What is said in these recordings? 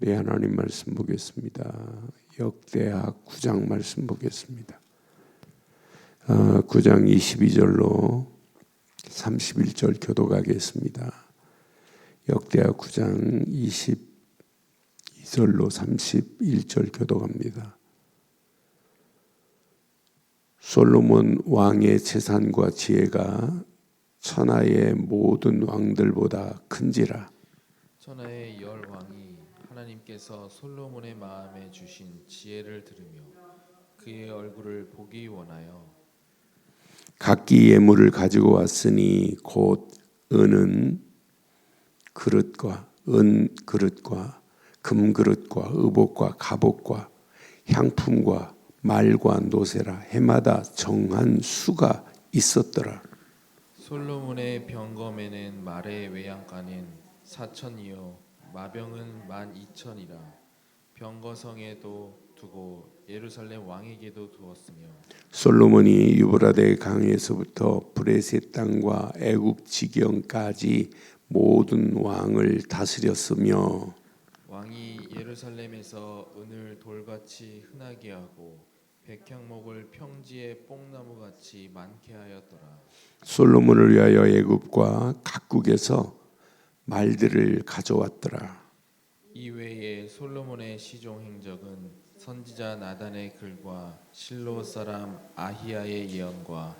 우리 하나님 말씀 보겠습니다. 역대하 9장 말씀 보겠습니다. 어, 9장 22절로 31절 교도가겠습니다. 역대하 9장 22절로 31절 교도갑니다. 솔로몬 왕의 재산과 지혜가 천하의 모든 왕들보다 큰지라. 천하의 열 왕이 하나님께서 솔로몬의 마음에 주신 지혜를 들으며 그의 얼굴을 보기 원하여 각기 예물을 가지고 왔으니 곧 은은 그릇과 은 그릇과 금 그릇과 의복과 갑옷과 향품과 말과 노세라 해마다 정한 수가 있었더라. 솔로몬의 병검에는 말의 외양간은 사천이요 마병은 만 이천이라 병거성에도 두고 예루살렘 왕에게도 두었으며 솔로몬이 유브라데 강에서부터 브레셋 땅과 애굽 지경까지 모든 왕을 다스렸으며 왕이 예루살렘에서 은을 돌같이 흔하게 하고 백향목을 평지에 뽕나무같이 많게 하였더라. 솔로몬을 위하여 애굽과 각국에서 말들을 가져왔더라. 이외에 솔로몬의 시종 행적은 선지자 나단의 글과 실로 사람 아히야의 예언과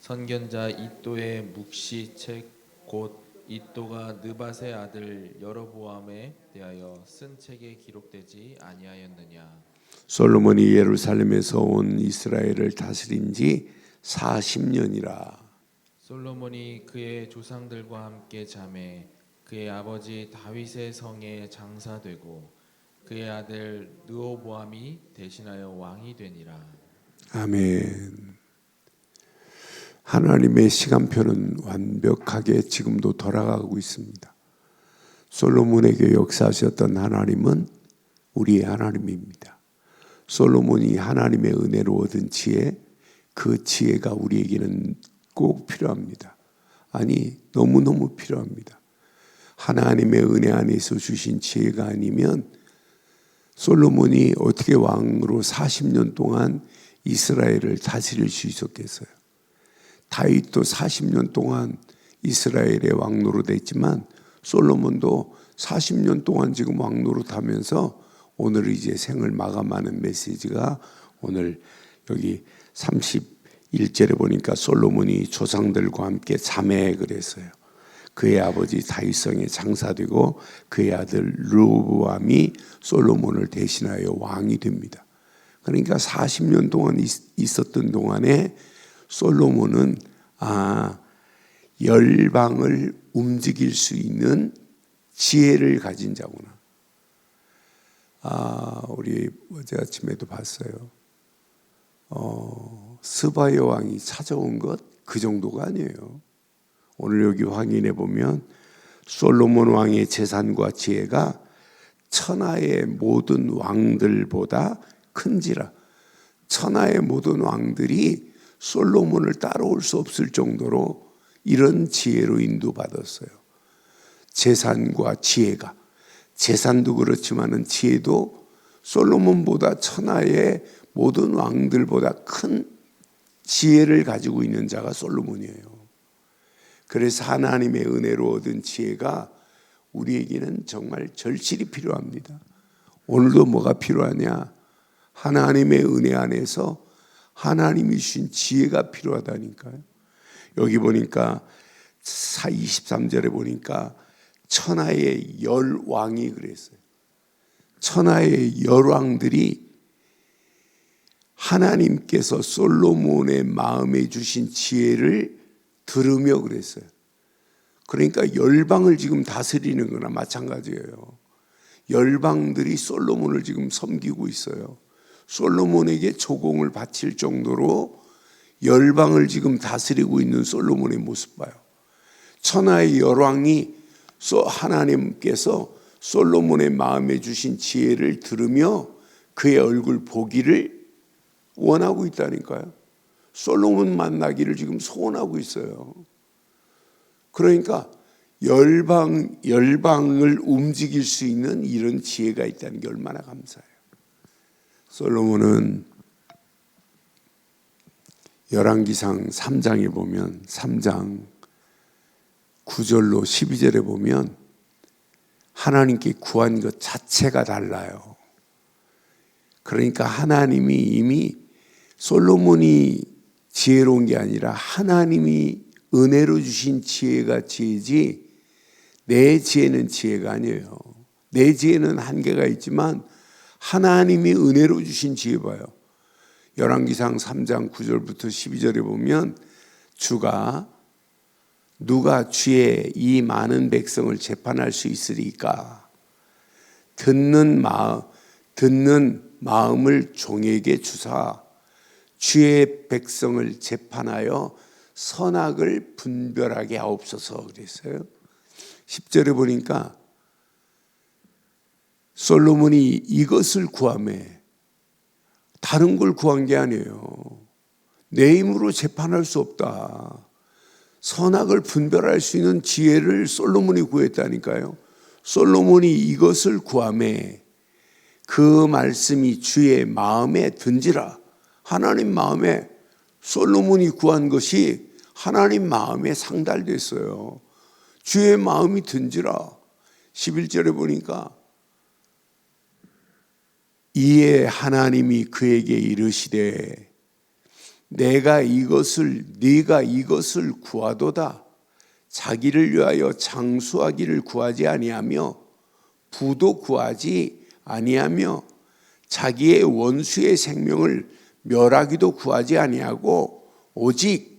선견자 이또의 묵시 책곧 이또가 느밧의 아들 여로보암에 대하여 쓴 책에 기록되지 아니하였느냐 솔로몬이 예루살렘에서 온 이스라엘을 다스린 지 40년이라. 솔로몬이 그의 조상들과 함께 잠에 그의 아버지 다윗의 성에 장사되고 그의 아들 느오보암이 대신하여 왕이 되니라. 아멘. 하나님의 시간표는 완벽하게 지금도 돌아가고 있습니다. 솔로몬에게 역사하셨던 하나님은 우리의 하나님입니다. 솔로몬이 하나님의 은혜로 얻은 지혜, 그 지혜가 우리에게는 꼭 필요합니다. 아니, 너무너무 필요합니다. 하나님의 은혜 안에서 주신 지혜가 아니면 솔로몬이 어떻게 왕으로 40년 동안 이스라엘을 다스릴 수 있었겠어요? 다윗도 40년 동안 이스라엘의 왕노로 됐지만 솔로몬도 40년 동안 지금 왕노로 타면서 오늘 이제 생을 마감하는 메시지가 오늘 여기 31절에 보니까 솔로몬이 조상들과 함께 자매 그랬어요. 그의 아버지 다윗성에 장사되고 그의 아들 르보암이 솔로몬을 대신하여 왕이 됩니다. 그러니까 40년 동안 있었던 동안에 솔로몬은 아 열방을 움직일 수 있는 지혜를 가진 자구나. 아 우리 어제 아침에도 봤어요. 어, 스바여 왕이 찾아온 것 그 정도가 아니에요. 오늘 여기 확인해 보면 솔로몬 왕의 재산과 지혜가 천하의 모든 왕들보다 큰지라. 천하의 모든 왕들이 솔로몬을 따라올 수 없을 정도로 이런 지혜로 인도받았어요. 재산과 지혜가 재산도 그렇지만은 지혜도 솔로몬보다 천하의 모든 왕들보다 큰 지혜를 가지고 있는 자가 솔로몬이에요. 그래서 하나님의 은혜로 얻은 지혜가 우리에게는 정말 절실히 필요합니다. 오늘도 뭐가 필요하냐? 하나님의 은혜 안에서 하나님이 주신 지혜가 필요하다니까요. 여기 보니까 23절에 보니까 천하의 열 왕이 그랬어요. 천하의 열 왕들이 하나님께서 솔로몬의 마음에 주신 지혜를 들으며 그랬어요. 그러니까 열방을 지금 다스리는 거나 마찬가지예요. 열방들이 솔로몬을 지금 섬기고 있어요. 솔로몬에게 조공을 바칠 정도로 열방을 지금 다스리고 있는 솔로몬의 모습 봐요. 천하의 열왕이 하나님께서 솔로몬의 마음에 주신 지혜를 들으며 그의 얼굴 보기를 원하고 있다니까요. 솔로몬 만나기를 지금 소원하고 있어요. 그러니까 열방 열방을 움직일 수 있는 이런 지혜가 있다는 게 얼마나 감사해요. 솔로몬은 열왕기상 3장에 보면 3장 9절로 12절에 보면 하나님께 구한 것 자체가 달라요. 그러니까 하나님이 이미 솔로몬이 지혜로운 게 아니라 하나님이 은혜로 주신 지혜가 지혜지 내 지혜는 지혜가 아니에요. 내 지혜는 한계가 있지만 하나님이 은혜로 주신 지혜 봐요. 열왕기상 3장 9절부터 12절에 보면 주가 누가 주의 이 많은 백성을 재판할 수 있으리까? 듣는 마음, 듣는 마음을 종에게 주사 주의 백성을 재판하여 선악을 분별하게 하옵소서 그랬어요. 10절에 보니까 솔로몬이 이것을 구함에 다른 걸 구한 게 아니에요. 내 힘으로 재판할 수 없다. 선악을 분별할 수 있는 지혜를 솔로몬이 구했다니까요. 솔로몬이 이것을 구함에 그 말씀이 주의 마음에 든지라. 하나님 마음에 솔로몬이 구한 것이 하나님 마음에 상달됐어요. 주의 마음이 든지라. 11절에 보니까 이에 하나님이 그에게 이르시되 내가 이것을 네가 이것을 구하도다 자기를 위하여 장수하기를 구하지 아니하며 부도 구하지 아니하며 자기의 원수의 생명을 멸하기도 구하지 아니하고 오직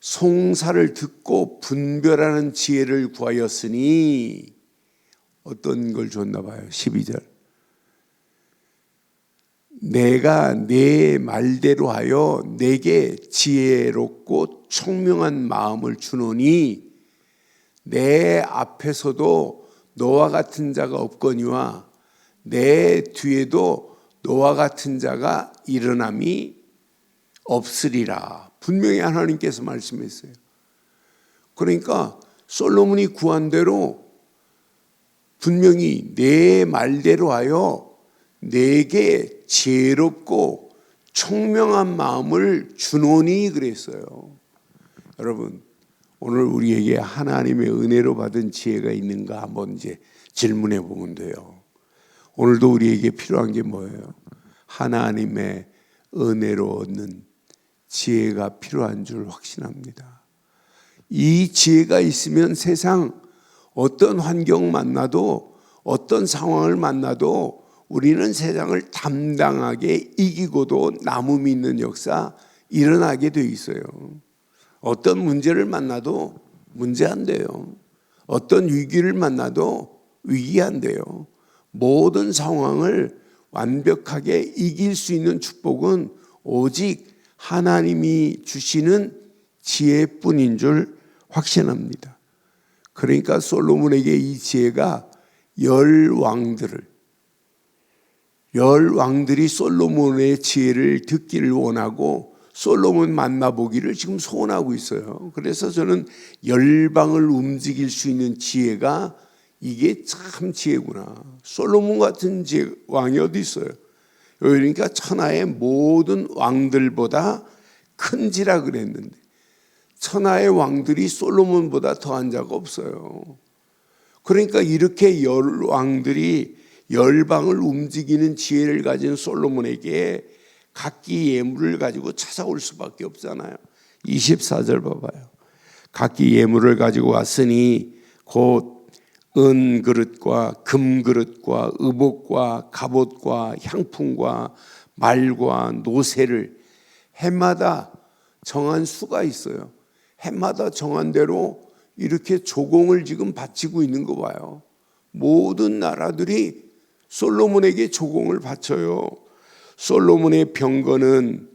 송사를 듣고 분별하는 지혜를 구하였으니 어떤 걸 줬나 봐요. 12절. 내가 내 말대로 하여 내게 지혜롭고 총명한 마음을 주노니 내 앞에서도 너와 같은 자가 없거니와 내 뒤에도 너와 같은 자가 일어남이 없으리라. 분명히 하나님께서 말씀했어요. 그러니까 솔로몬이 구한 대로 분명히 내 말대로 하여 내게 지혜롭고 총명한 마음을 주노니 그랬어요. 여러분, 오늘 우리에게 하나님의 은혜로 받은 지혜가 있는가 한번 이제 질문해 보면 돼요. 오늘도 우리에게 필요한 게 뭐예요? 하나님의 은혜로 얻는 지혜가 필요한 줄 확신합니다. 이 지혜가 있으면 세상 어떤 환경 만나도 어떤 상황을 만나도 우리는 세상을 담당하게 이기고도 남음 있는 역사 일어나게 돼 있어요. 어떤 문제를 만나도 문제 안 돼요. 어떤 위기를 만나도 위기 안 돼요. 모든 상황을 완벽하게 이길 수 있는 축복은 오직 하나님이 주시는 지혜뿐인 줄 확신합니다. 그러니까 솔로몬에게 이 지혜가 열 왕들을 열 왕들이 솔로몬의 지혜를 듣기를 원하고 솔로몬 만나보기를 지금 소원하고 있어요. 그래서 저는 열방을 움직일 수 있는 지혜가 이게 참 지혜구나. 솔로몬 같은 지혜, 왕이 어디 있어요? 그러니까 천하의 모든 왕들보다 큰 지라 그랬는데 천하의 왕들이 솔로몬보다 더한 자가 없어요. 그러니까 이렇게 열 왕들이 열방을 움직이는 지혜를 가진 솔로몬에게 각기 예물을 가지고 찾아올 수밖에 없잖아요. 24절 봐봐요. 각기 예물을 가지고 왔으니 곧 은 그릇과 금 그릇과 의복과 갑옷과 향품과 말과 노새를 해마다 정한 수가 있어요. 해마다 정한 대로 이렇게 조공을 지금 바치고 있는 거 봐요. 모든 나라들이 솔로몬에게 조공을 바쳐요. 솔로몬의 병거는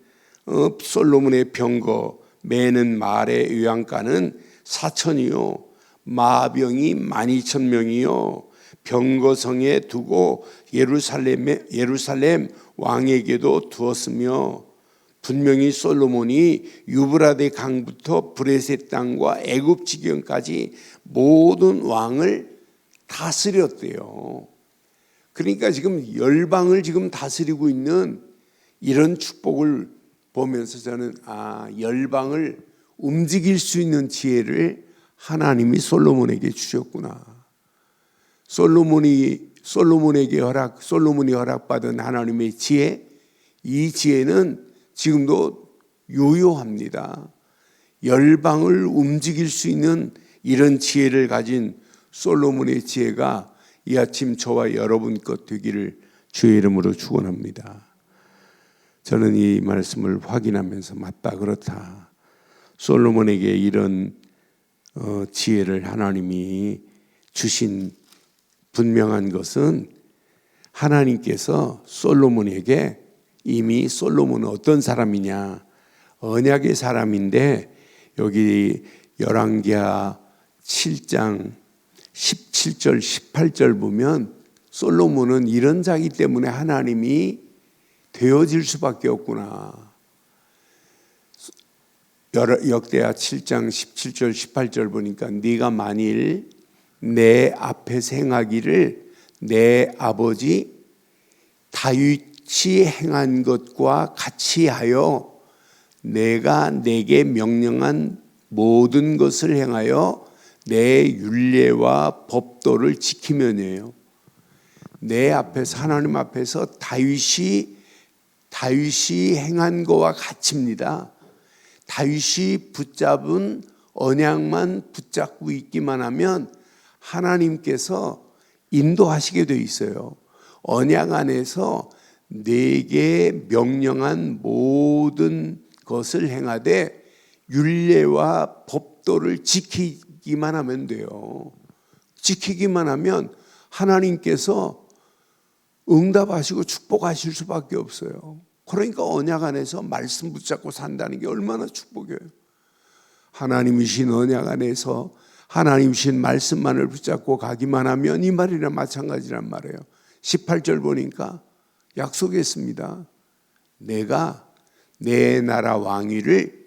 어, 솔로몬의 병거 매는 말의 의왕가는 사천이요 마병이 만 이천 명이요 병거성에 두고 예루살렘에 예루살렘 왕에게도 두었으며 분명히 솔로몬이 유브라데 강부터 브레셋 땅과 애굽 지경까지 모든 왕을 다스렸대요. 그러니까 지금 열방을 지금 다스리고 있는 이런 축복을 보면서 저는 아 열방을 움직일 수 있는 지혜를 하나님이 솔로몬에게 주셨구나. 솔로몬이 솔로몬에게 허락 솔로몬이 허락받은 하나님의 지혜 이 지혜는 지금도 요요합니다. 열방을 움직일 수 있는 이런 지혜를 가진 솔로몬의 지혜가 이 아침 저와 여러분 것 되기를 주의 이름으로 축원합니다. 저는 이 말씀을 확인하면서 맞다 그렇다. 솔로몬에게 이런 어, 지혜를 하나님이 주신 분명한 것은 하나님께서 솔로몬에게 이미 솔로몬은 어떤 사람이냐 언약의 사람인데 여기 열왕기하 7장 17절 18절 보면 솔로몬은 이런 자기 때문에 하나님이 되어질 수밖에 없구나. 열- 역대하 7장 17절 18절 보니까 네가 만일 내 앞에서 행하기를 내 아버지 다윗이 행한 것과 같이 하여 내가 내게 명령한 모든 것을 행하여 내 율례와 법도를 지키면이에요. 내 앞에서 하나님 앞에서 다윗이 다윗이 행한 거와 같습니다. 다윗이 붙잡은 언약만 붙잡고 있기만 하면 하나님께서 인도하시게 돼 있어요. 언약 안에서 내게 명령한 모든 것을 행하되 율례와 법도를 지키기만 하면 돼요. 지키기만 하면 하나님께서 응답하시고 축복하실 수밖에 없어요. 그러니까 언약 안에서 말씀 붙잡고 산다는 게 얼마나 축복이에요. 하나님이신 언약 안에서 하나님이신 말씀만을 붙잡고 가기만 하면 이 말이랑 마찬가지란 말이에요. 18절 보니까 약속했습니다. 내가 내 나라 왕위를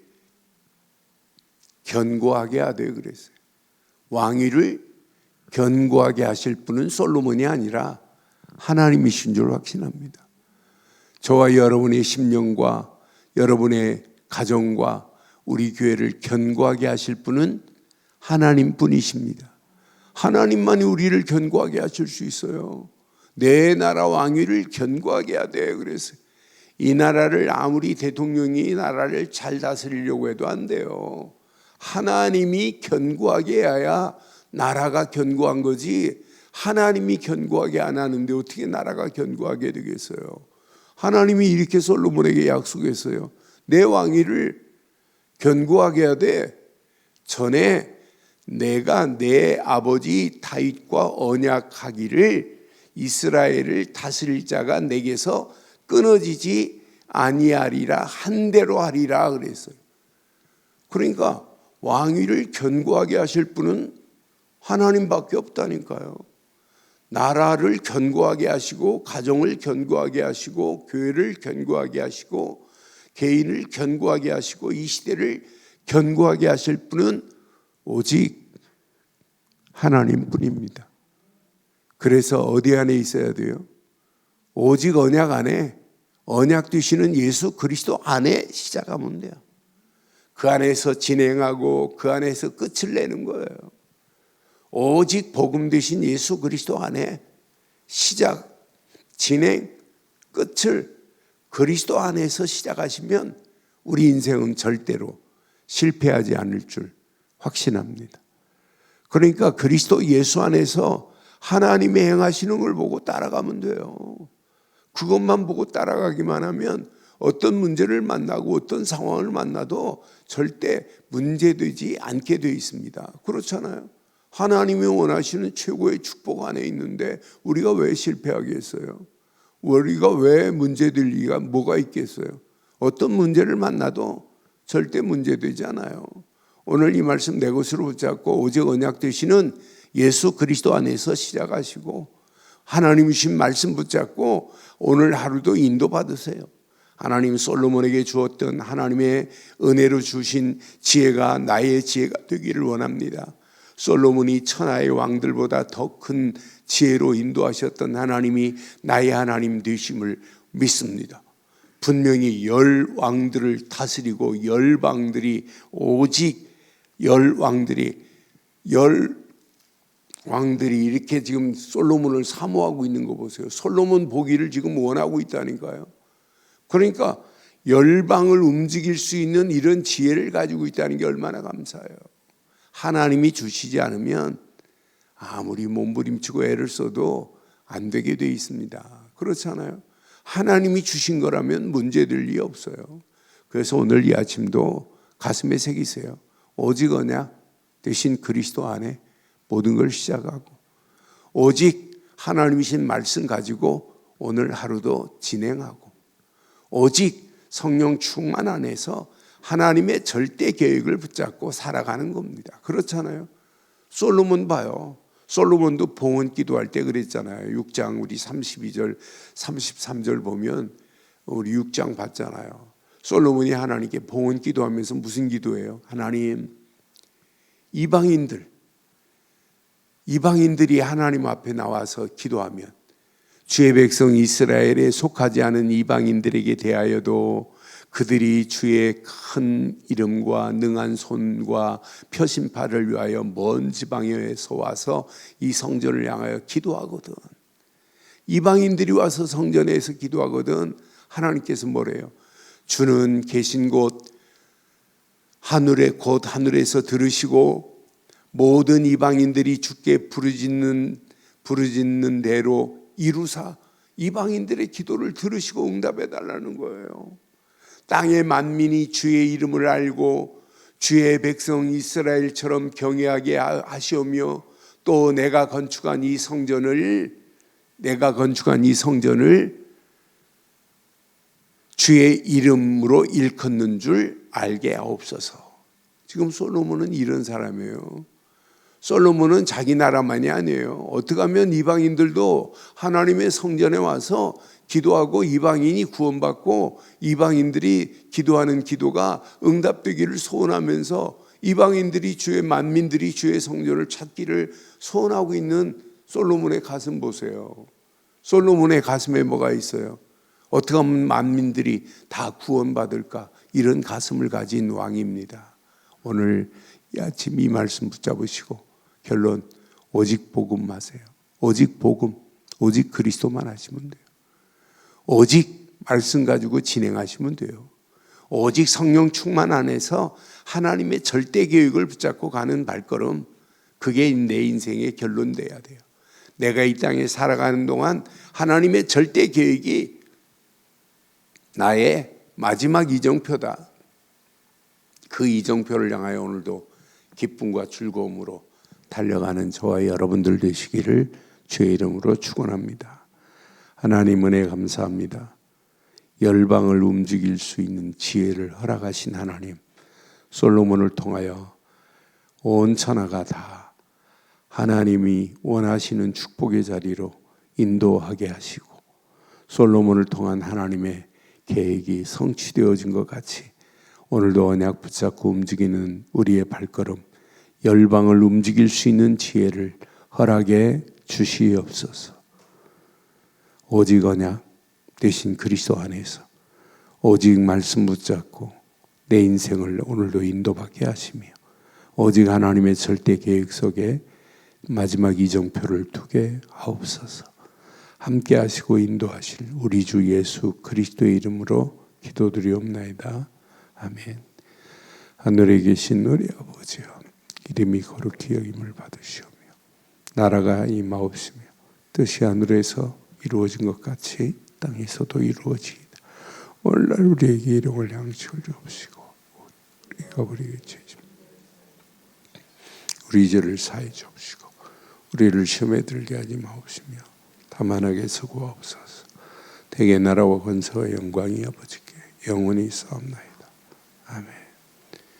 견고하게 하되 그랬어요. 왕위를 견고하게 하실 분은 솔로몬이 아니라 하나님이신 줄 확신합니다. 저와 여러분의 심령과 여러분의 가정과 우리 교회를 견고하게 하실 분은 하나님 뿐이십니다. 하나님만이 우리를 견고하게 하실 수 있어요. 내 나라 왕위를 견고하게 하되 그랬어요. 이 나라를 아무리 대통령이 이 나라를 잘 다스리려고 해도 안 돼요. 하나님이 견고하게 해야 나라가 견고한 거지 하나님이 견고하게 안 하는데 어떻게 나라가 견고하게 되겠어요? 하나님이 이렇게 솔로몬에게 약속했어요. 내 왕위를 견고하게 하되 전에 내가 내 아버지 다윗과 언약하기를 이스라엘을 다스릴 자가 내게서 끊어지지 아니하리라 한 대로 하리라 그랬어요. 그러니까 왕위를 견고하게 하실 분은 하나님밖에 없다니까요. 나라를 견고하게 하시고 가정을 견고하게 하시고 교회를 견고하게 하시고 개인을 견고하게 하시고 이 시대를 견고하게 하실 분은 오직 하나님뿐입니다. 그래서 어디 안에 있어야 돼요? 오직 언약 안에 언약 되시는 예수 그리스도 안에 시작하면 돼요. 그 안에서 진행하고 그 안에서 끝을 내는 거예요. 오직 복음 되신 예수 그리스도 안에 시작, 진행, 끝을 그리스도 안에서 시작하시면 우리 인생은 절대로 실패하지 않을 줄 확신합니다. 그러니까 그리스도 예수 안에서 하나님의 행하시는 걸 보고 따라가면 돼요. 그것만 보고 따라가기만 하면 어떤 문제를 만나고 어떤 상황을 만나도 절대 문제되지 않게 되어 있습니다. 그렇잖아요. 하나님이 원하시는 최고의 축복 안에 있는데 우리가 왜 실패하겠어요? 우리가 왜 문제될 리가 뭐가 있겠어요? 어떤 문제를 만나도 절대 문제되지 않아요. 오늘 이 말씀 내 것으로 붙잡고 오직 언약 되시는 예수 그리스도 안에서 시작하시고 하나님이신 말씀 붙잡고 오늘 하루도 인도 받으세요. 하나님 솔로몬에게 주었던 하나님의 은혜로 주신 지혜가 나의 지혜가 되기를 원합니다. 솔로몬이 천하의 왕들보다 더 큰 지혜로 인도하셨던 하나님이 나의 하나님 되심을 믿습니다. 분명히 열 왕들을 다스리고 열 왕들이 오직 열 왕들이 열 왕들이 이렇게 지금 솔로몬을 사모하고 있는 거 보세요. 솔로몬 보기를 지금 원하고 있다니까요. 그러니까 열방을 움직일 수 있는 이런 지혜를 가지고 있다는 게 얼마나 감사해요. 하나님이 주시지 않으면 아무리 몸부림치고 애를 써도 안 되게 돼 있습니다. 그렇잖아요. 하나님이 주신 거라면 문제될 리 없어요. 그래서 오늘 이 아침도 가슴에 새기세요. 오직 언약 대신 그리스도 안에 모든 걸 시작하고 오직 하나님이신 말씀 가지고 오늘 하루도 진행하고 오직 성령 충만 안에서 하나님의 절대 계획을 붙잡고 살아가는 겁니다. 그렇잖아요. 솔로몬 봐요. 솔로몬도 봉헌 기도할 때 그랬잖아요. 6장 우리 32절 33절 보면 우리 6장 봤잖아요. 솔로몬이 하나님께 봉헌 기도하면서 무슨 기도예요? 하나님 이방인들 이방인들이 하나님 앞에 나와서 기도하면 주의 백성 이스라엘에 속하지 않은 이방인들에게 대하여도 그들이 주의 큰 이름과 능한 손과 표심파를 위하여 먼 지방에서 와서 이 성전을 향하여 기도하거든. 이방인들이 와서 성전에서 기도하거든. 하나님께서 뭐래요? 주는 계신 곳 하늘에 곧 하늘에서 들으시고 모든 이방인들이 주께 부르짖는 부르짖는 대로 이루사 이방인들의 기도를 들으시고 응답해 달라는 거예요. 땅의 만민이 주의 이름을 알고 주의 백성 이스라엘처럼 경외하게 하시오며 또 내가 건축한 이 성전을 내가 건축한 이 성전을 주의 이름으로 일컫는 줄 알게 하옵소서. 지금 솔로몬은 이런 사람이에요. 솔로몬은 자기 나라만이 아니에요. 어떻게 하면 이방인들도 하나님의 성전에 와서 기도하고 이방인이 구원받고 이방인들이 기도하는 기도가 응답되기를 소원하면서 이방인들이 주의 만민들이 주의 성전을 찾기를 소원하고 있는 솔로몬의 가슴 보세요. 솔로몬의 가슴에 뭐가 있어요? 어떻게 하면 만민들이 다 구원받을까? 이런 가슴을 가진 왕입니다. 오늘 이 아침 이 말씀 붙잡으시고 결론 오직 복음 하세요. 오직 복음, 오직 그리스도만 하시면 돼요. 오직 말씀 가지고 진행하시면 돼요. 오직 성령 충만 안에서 하나님의 절대 계획을 붙잡고 가는 발걸음, 그게 내 인생의 결론 돼야 돼요. 내가 이 땅에 살아가는 동안 하나님의 절대 계획이 나의 마지막 이정표다. 그 이정표를 향하여 오늘도 기쁨과 즐거움으로 달려가는 저와 여러분들 되시기를 주의 이름으로 축원합니다. 하나님 은혜 감사합니다. 열방을 움직일 수 있는 지혜를 허락하신 하나님, 솔로몬을 통하여 온 천하가 다 하나님이 원하시는 축복의 자리로 인도하게 하시고 솔로몬을 통한 하나님의 계획이 성취되어진 것 같이 오늘도 언약 붙잡고 움직이는 우리의 발걸음 열방을 움직일 수 있는 지혜를 허락해 주시옵소서. 오직 언약 대신 그리스도 안에서 오직 말씀 붙잡고 내 인생을 오늘도 인도받게 하시며 오직 하나님의 절대 계획 속에 마지막 이정표를 두게 하옵소서. 함께 하시고 인도하실 우리 주 예수 그리스도의 이름으로 기도드리옵나이다. 아멘. 하늘에 계신 우리 아버지여 이름이 거룩히 여김을 받으시오며 나라가 임하옵시며 뜻이 하늘에서 이루어진 것 같이 땅에서도 이루어지이다. 오늘날 우리에게 일용할 양식을 주옵시고 우리가 우리에게 죄짐 우리 죄를 사해 주옵시고 우리를 시험에 들게 하지 마옵시며 다만 하게 서 구하옵소서 대개 나라와 권세와 영광이 아버지께 영원히 있사옵나이다. 아멘